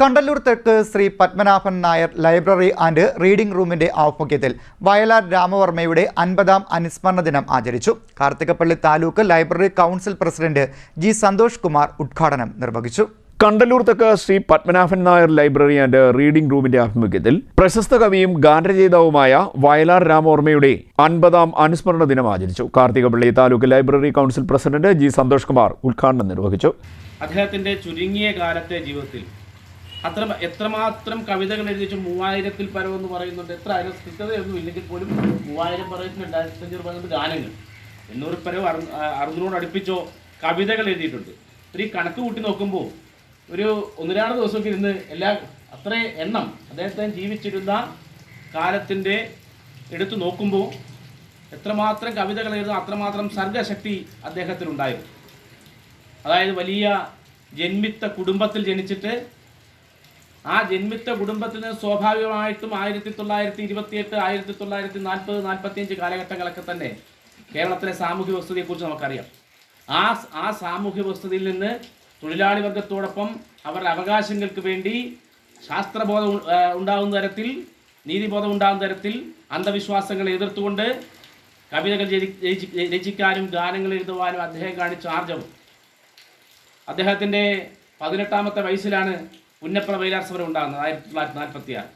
കണ്ടല്ലൂർ തെക്ക് Shri Padmanabhan Nair library and reading റൂമിന്റെ ആഭിമുഖ്യത്തിൽ വയലാർ രാമവർമ്മയുടെ അൻപതാം അനുസ്മരണ ദിനം ആചരിച്ചു. Karthikappally taluk library council president G Santhosh Kumar ഉദ്ഘാടനം നിർവഹിച്ചു. കണ്ടല്ലൂർ തെക്ക് Shri Padmanabhan Nair library and reading റൂമിന്റെ ആഭിമുഖ്യത്തിൽ പ്രശസ്ത കവിയും ഗാനരചയിതാവുമായ വയലാർ രാമവർമ്മയുടെ അൻപതാം അനുസ്മരണ ദിനം ആചരിച്ചു. Karthikappally taluk library council president G Santhosh Kumar ഉദ്ഘാടനം നിർവഹിച്ചു. അദ്ദേഹത്തിന്റെ ചുരുങ്ങിയ കാലത്തെ ജീവിതത്തിൽ അത്ര എത്രമാത്രം കവിതകൾ എഴുതിച്ചു മൂവായിരത്തിൽ പരം പറയുന്നുണ്ട്. എത്ര ആയിരം സ്ഥിരതയൊന്നും ഇല്ലെങ്കിൽ പോലും മൂവായിരം പറയുന്നത് ആയിരത്തി അഞ്ഞൂറ് പറയുന്നത് ഗാനങ്ങൾ. എണ്ണൂറ് പരവ് അറു അറുന്നൂറ് അടുപ്പിച്ചോ കവിതകൾ എഴുതിയിട്ടുണ്ട്. ഒരു കണക്ക് കൂട്ടി നോക്കുമ്പോൾ ഒരു ഒന്നിരാട് ദിവസമൊക്കെ ഇരുന്ന് എല്ലാ അത്ര എണ്ണം അദ്ദേഹത്തെ ജീവിച്ചിരുന്ന കാലത്തിന്റെ എടുത്തു നോക്കുമ്പോൾ എത്രമാത്രം കവിതകൾ എഴുതുന്ന അത്രമാത്രം സർഗശക്തി അദ്ദേഹത്തിനുണ്ടായിരുന്നു. അതായത് വലിയ ജന്മിത്ത കുടുംബത്തിൽ ജനിച്ചിട്ട് ആ ജന്മിത്ത കുടുംബത്തിന് സ്വാഭാവികമായിട്ടും ആയിരത്തി തൊള്ളായിരത്തി ഇരുപത്തിയെട്ട് ആയിരത്തി തൊള്ളായിരത്തി നാൽപ്പത് നാൽപ്പത്തിയഞ്ച് കാലഘട്ടങ്ങളൊക്കെ തന്നെ കേരളത്തിലെ സാമൂഹ്യ വസ്തുതയെക്കുറിച്ച് നമുക്കറിയാം. ആ ആ സാമൂഹ്യ വസ്തുതയിൽ നിന്ന് തൊഴിലാളി വർഗത്തോടൊപ്പം അവരുടെ അവകാശങ്ങൾക്ക് വേണ്ടി ശാസ്ത്രബോധം ഉണ്ടാകുന്ന തരത്തിൽ നീതിബോധം ഉണ്ടാകുന്ന തരത്തിൽ അന്ധവിശ്വാസങ്ങളെ എതിർത്തുകൊണ്ട് കവിതകൾ രചി- രചി- രചിക്കാനും ഗാനങ്ങൾ എഴുതുവാനും അദ്ദേഹം കാണിച്ച ആർജവം. അദ്ദേഹത്തിന്റെ പതിനെട്ടാമത്തെ വയസ്സിലാണ് പുന്നപ്ര വൈലാർ സമരം ഉണ്ടാകുന്നത് ആയിരത്തി തൊള്ളായിരത്തി നാൽപ്പത്തി ആറ്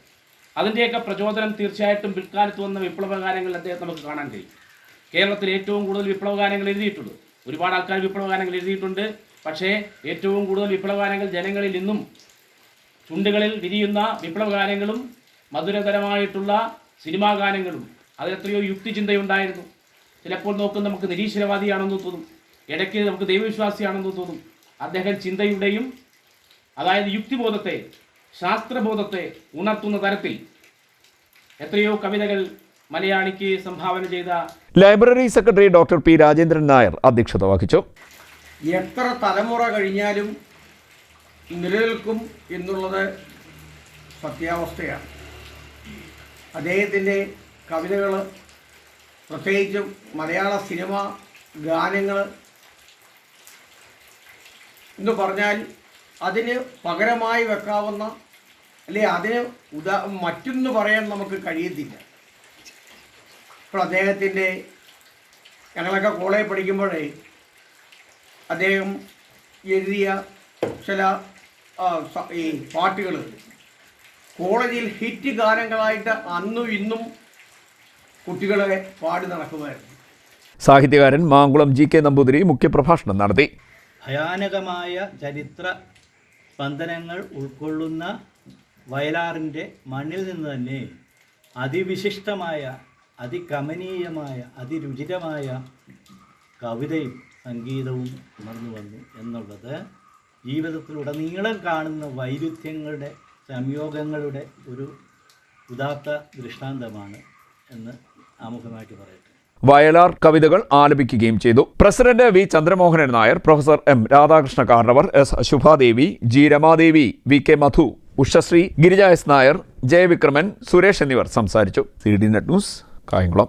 അതിന്റെയൊക്കെ പ്രചോദനം തീർച്ചയായിട്ടും പിൽക്കാലത്ത് വന്ന വിപ്ലവഗാനങ്ങളിൽ അദ്ദേഹം നമുക്ക് കാണാൻ കഴിയും. കേരളത്തിൽ ഏറ്റവും കൂടുതൽ വിപ്ലവഗാനങ്ങൾ എഴുതിയിട്ടുണ്ട്. ഒരുപാട് ആൾക്കാർ വിപ്ലവഗാനങ്ങൾ എഴുതിയിട്ടുണ്ട്. പക്ഷേ ഏറ്റവും കൂടുതൽ വിപ്ലവഗാനങ്ങൾ ജനങ്ങളിൽ നിന്നും ചുണ്ടുകളിൽ വിരിയുന്ന വിപ്ലവഗാനങ്ങളും മധുരതരമായിട്ടുള്ള സിനിമാ ഗാനങ്ങളും അതിലെത്രയോ യുക്തിചിന്തയുണ്ടായിരുന്നു. ചിലപ്പോൾ നോക്കും നമുക്ക് നിരീശ്വരവാദിയാണെന്ന് തോന്നും. ഇടയ്ക്ക് നമുക്ക് ദൈവവിശ്വാസിയാണെന്ന് തോന്നും. അദ്ദേഹം ചിന്തയുടെയും അതായത് യുക്തിബോധത്തെ ശാസ്ത്രബോധത്തെ ഉണർത്തുന്ന തരത്തിൽ എത്രയോ കവിതകൾ മലയാളിക്ക് സംഭാവന ചെയ്ത library secretary doctor P Rajendran Nair അധ്യക്ഷത വഹിച്ചു. എത്ര തലമുറ കഴിഞ്ഞാലും നിലനിൽക്കും എന്നുള്ളത് സത്യാവസ്ഥയാണ്. അദ്ദേഹത്തിന്റെ കവിതകൾ പ്രത്യേകിച്ചും മലയാള സിനിമ ഗാനങ്ങൾ എന്ന് പറഞ്ഞാൽ അതിന് പകരമായി വെക്കാവുന്ന അല്ലെ അതിന് ഉദാ മറ്റൊന്ന് പറയാൻ നമുക്ക് കഴിയത്തില്ല. ഇപ്പോൾ അദ്ദേഹത്തിന്റെ ഞങ്ങളൊക്കെ കോളേജ് പഠിക്കുമ്പോഴേ അദ്ദേഹം എഴുതിയ ചില ഈ പാട്ടുകൾ. കോളേജിൽ ഹിറ്റ് ഗാനങ്ങളായിട്ട് അന്നും ഇന്നും കുട്ടികളെ പാടി നടക്കുമായിരുന്നു. സാഹിത്യകാരൻ മാങ്കുളം ജി കെ നമ്പൂതിരി മുഖ്യപ്രഭാഷണം നടത്തി. ഭയാനകമായ ചരിത്ര സ്പന്ദനങ്ങൾ ഉൾക്കൊള്ളുന്ന വയലാറിന്റെ മണ്ണിൽ നിന്ന് തന്നെ അതിവിശിഷ്ടമായ അതികമനീയമായ അതിരുചിരമായ കവിതയും സംഗീതവും ഉണർന്നു വന്നു എന്നുള്ളത് ജീവിതത്തിലുടനീളം കാണുന്ന വൈരുദ്ധ്യങ്ങളുടെ സംയോഗങ്ങളുടെ ഒരു ഉദാത്ത ദൃഷ്ടാന്തമാണ് എന്ന് ആമുഖമായിട്ട് പറയട്ടെ. വയലാർ കവിതകൾ ആലപിക്കുകയും ചെയ്തു. President V. Chandramohanan Nair professor M. Radhakrishna Karnavar S. Subhadevi G. Ramadevi V. K. Madhu Ushasree Girija S. Nair Jayavikraman Suresh എന്നിവർ സംസാരിച്ചു. C. D. Net news Kayamkulam.